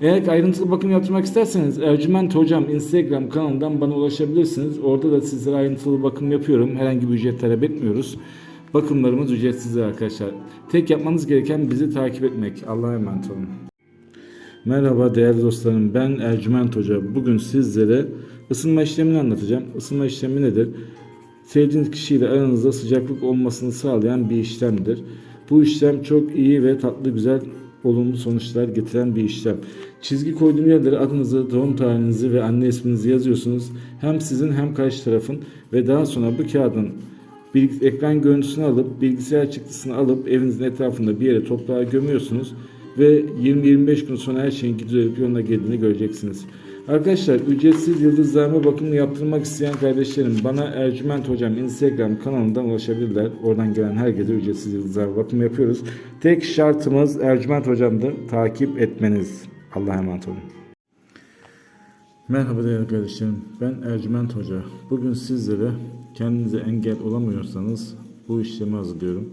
Eğer ayrıntılı bakım yaptırmak isterseniz Ercüment Hocam Instagram kanalından bana ulaşabilirsiniz. Orada da sizlere ayrıntılı bakım yapıyorum. Herhangi bir ücret talep etmiyoruz. Bakımlarımız ücretsizdir arkadaşlar. Tek yapmanız gereken bizi takip etmek. Allah'a emanet olun. Merhaba değerli dostlarım. Ben Ercüment Hoca. Bugün sizlere ısınma işlemini anlatacağım. Isınma işlemi nedir? Sevdiğiniz kişiyle aranızda sıcaklık olmasını sağlayan bir işlemdir. Bu işlem çok iyi ve tatlı güzel olumlu sonuçlar getiren bir işlem. Çizgi koyduğum yerlere adınızı, doğum tarihinizi ve anne isminizi yazıyorsunuz. Hem sizin hem karşı tarafın ve daha sonra bu kağıdın ekran görüntüsünü alıp bilgisayar çıktısını alıp evinizin etrafında bir yere toprağa gömüyorsunuz ve 20-25 gün sonra her şeyin düzelip yoluna geldiğini göreceksiniz. Arkadaşlar ücretsiz yıldızlarma bakımı yaptırmak isteyen kardeşlerim bana Ercüment Hocam Instagram kanalından ulaşabilirler. Oradan gelen herkese ücretsiz yıldızlarma bakımı yapıyoruz. Tek şartımız Ercüment Hocam'dır. Takip etmeniz. Allah'a emanet olun. Merhaba değerli kardeşlerim. Ben Ercüment Hoca. Bugün sizlere kendinize engel olamıyorsanız bu işlemi hazırlıyorum.